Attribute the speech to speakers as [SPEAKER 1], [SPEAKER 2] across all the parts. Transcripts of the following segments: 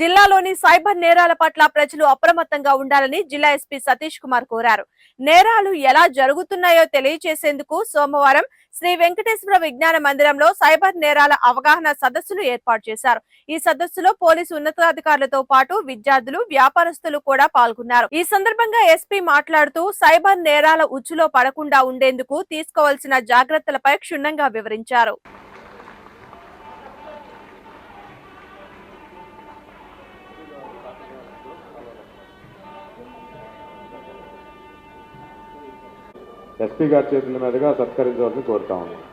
[SPEAKER 1] జిల్లాలోని సైబర్ నేరాల పట్ల ప్రజలు అప్రమత్తంగా ఉండాలని జిల్లా ఎస్పీ సతీష్ కుమార్ కోరారు. నేరాలు ఎలా జరుగుతున్నాయో తెలియజేసేందుకు సోమవారం శ్రీ వెంకటేశ్వర విజ్ఞాన మందిరంలో సైబర్ నేరాల అవగాహన సదస్సులు ఏర్పాటు చేశారు. ఈ సదస్సులో పోలీసు ఉన్నతాధికారులతో పాటు విద్యార్థులు వ్యాపారస్తులు కూడా పాల్గొన్నారు. ఈ సందర్భంగా ఎస్పీ మాట్లాడుతూ సైబర్ నేరాల ఉచ్చులో పడకుండా ఉండేందుకు తీసుకోవాల్సిన జాగ్రత్తలపై క్షుణ్ణంగా వివరించారు.
[SPEAKER 2] ఎస్పీ గారి చేతుల మీదుగా సత్కరించవలసి కోరుతా
[SPEAKER 3] ఉన్నాను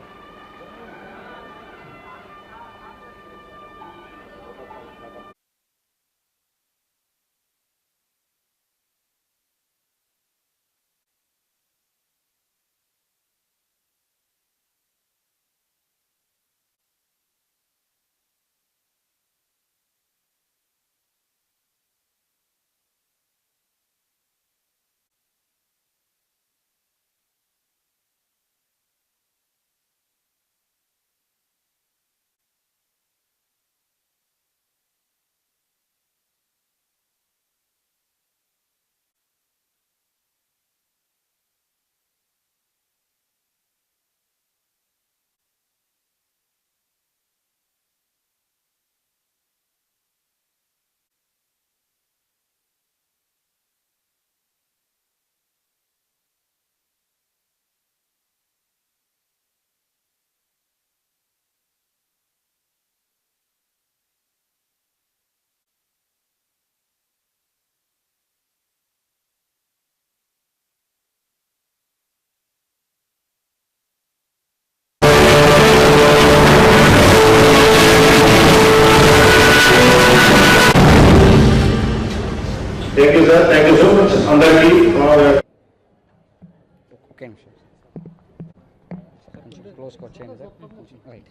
[SPEAKER 3] కొంచెం క్లోజ్కి సార్. రైట్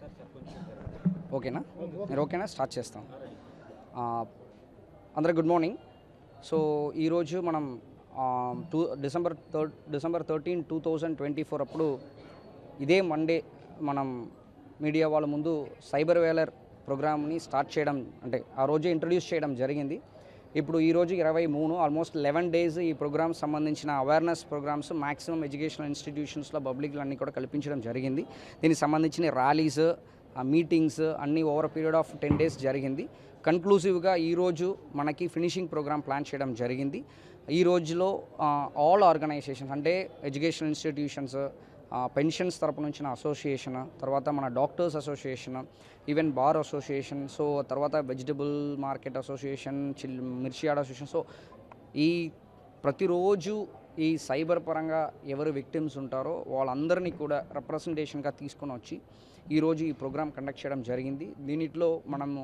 [SPEAKER 3] ఓకేనా? మీరు ఓకేనా? స్టార్ట్ చేస్తాం. అందరూ అందరికి గుడ్ మార్నింగ్. సో ఈరోజు మనం two December third December thirteen two thousand twenty four అప్పుడు ఇదే మండే మనం మీడియా వాళ్ళ ముందు సైబర్ వేలర్ ప్రోగ్రామ్ని స్టార్ట్ చేయడం అంటే ఆ రోజే ఇంట్రడ్యూస్ చేయడం జరిగింది. ఇప్పుడు ఈరోజు ఇరవై మూడు ఆల్మోస్ట్ లెవెన్ డేస్ ఈ ప్రోగ్రామ్స్ సంబంధించిన అవేర్నెస్ ప్రోగ్రామ్స్ మాక్సిమం ఎడ్యుకేషనల్ ఇన్స్టిట్యూషన్స్లో పబ్లిక్లు అన్నీ కూడా కల్పించడం జరిగింది. దీనికి సంబంధించిన ర్యాలీస్ మీటింగ్స్ అన్నీ over period of ten days జరిగింది. కన్క్లూజివ్గా ఈరోజు మనకి ఫినిషింగ్ ప్రోగ్రామ్ ప్లాన్ చేయడం జరిగింది. ఈ రోజులో ఆల్ ఆర్గనైజేషన్స్ అంటే ఎడ్యుకేషనల్ ఇన్స్టిట్యూషన్స్ పెన్షన్స్ తరపు నుంచి అసోసియేషన్ తర్వాత మన doctors association even bar association so తర్వాత వెజిటబుల్ మార్కెట్ అసోసియేషన్ చిల్ మిర్చియాడ్ అసోసియేషన్. సో ఈ ప్రతిరోజు ఈ సైబర్ పరంగా ఎవరు విక్టిమ్స్ ఉంటారో వాళ్ళందరినీ కూడా రిప్రజెంటేషన్గా తీసుకొని వచ్చి ఈరోజు ఈ ప్రోగ్రామ్ కండక్ట్ చేయడం జరిగింది. దీనిలో మనము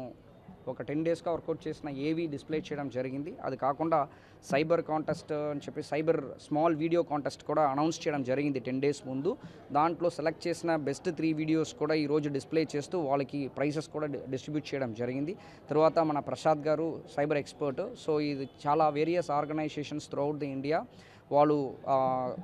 [SPEAKER 3] ఒక టెన్ డేస్గా వర్కౌట్ చేసిన ఏవి డిస్ప్లే చేయడం జరిగింది. అది కాకుండా సైబర్ కాంటెస్ట్ అని చెప్పి సైబర్ స్మాల్ వీడియో కాంటెస్ట్ కూడా అనౌన్స్ చేయడం జరిగింది టెన్ డేస్ ముందు. దాంట్లో సెలెక్ట్ చేసిన బెస్ట్ త్రీ వీడియోస్ కూడా ఈరోజు డిస్ప్లే చేస్తూ వాళ్ళకి ప్రైజెస్ కూడా డిస్ట్రిబ్యూట్ చేయడం జరిగింది. తర్వాత మన ప్రసాద్ గారు సైబర్ ఎక్స్పర్ట్ సో ఇది చాలా various organisations throughout the India వాళ్ళు